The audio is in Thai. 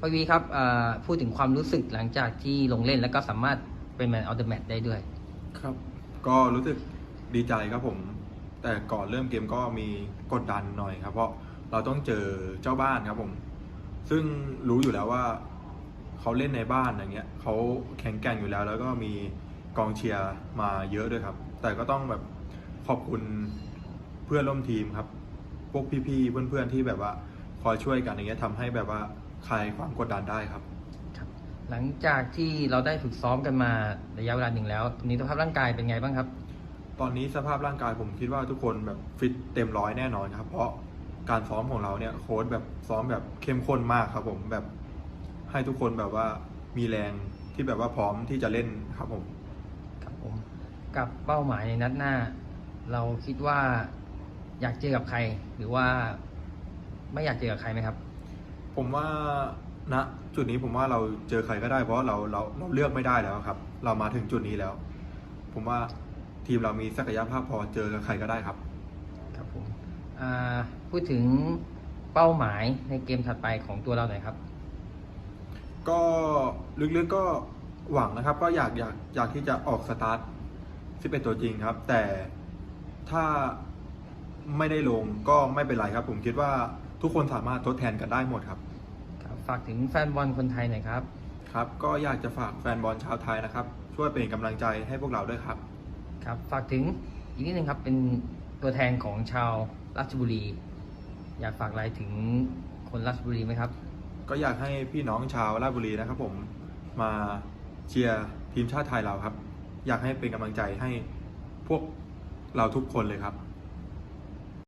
ปวีครับเอ่อพูดถึงความรู้สึกหลังจากที่ลงเล่นแล้วก็สามารถเป็นแมนออฟเดอะแมตได้ด้วย ครับ ก็รู้สึกดีใจครับผม แต่ก่อนเริ่มเกมก็มีกดดันหน่อยครับ เพราะเราต้องเจอเจ้าบ้านครับผม ซึ่งรู้อยู่แล้วว่าเขาเล่นในบ้านอย่างเงี้ยเขาแข็งแกร่งอยู่แล้ว แล้วก็มีกองเชียร์มาเยอะด้วยครับ แต่ก็ต้องแบบขอบคุณเพื่อนร่วมทีมครับ พวกพี่ๆเพื่อนๆที่แบบว่าคอยช่วยกันอย่างเงี้ยทำให้แบบว่า คลายความกดดันได้ครับครับ หลังจากที่เราได้ฝึกซ้อมกันมาระยะเวลาหนึ่งแล้วตอนนี้สภาพร่างกายเป็นไงบ้างครับ ตอนนี้สภาพร่างกายผมคิดว่าทุกคนแบบฟิตเต็มร้อยแน่นอนครับ เพราะการซ้อมของเราเนี่ยโค้ชแบบซ้อมแบบเข้มข้นมากครับ ผมแบบให้ทุกคนแบบว่ามีแรงที่แบบว่าพร้อมที่จะเล่นครับผมครับผม กับเป้าหมายในนัดหน้า เราคิดว่าอยากเจอกับใคร หรือว่าไม่อยากเจอกับใครไหมครับ ผมว่าณจุดนี้ผมว่าเราเจอใครก็ได้เพราะเราเราเราเลือกไม่ได้แล้วครับ เรามาถึงจุดนี้แล้ว ผมว่าทีมเรามีศักยภาพพอเจอกับใครก็ได้ครับ ครับผมอ่าพูดถึงเป้าหมายในเกมถัดไปของตัวเราหน่อยครับ ก็ลึกๆก็หวังนะครับ ก็อยากอยากอยากที่จะออกสตาร์ท11 ตัวจริงครับ แต่ถ้าไม่ได้ลงก็ไม่เป็นไรครับ ผมคิดว่า ทุกคนสามารถทดแทนกันได้หมดครับ ครับฝากถึงแฟนบอลคนไทยหน่อยครับ ครับ ก็อยากจะฝากแฟนบอลชาวไทยนะครับ ช่วยเป็นกำลังใจให้พวกเราด้วยครับ ครับ ฝากถึงอีกนิดนึงครับ เป็นตัวแทนของชาวราชบุรี อยากฝากอะไรถึงคนราชบุรีไหมครับ ก็อยากให้พี่น้องชาวราชบุรีนะครับ ผมมาเชียร์ทีมชาติไทยเราครับ อยากให้เป็นกำลังใจให้พวกเราทุกคนเลยครับ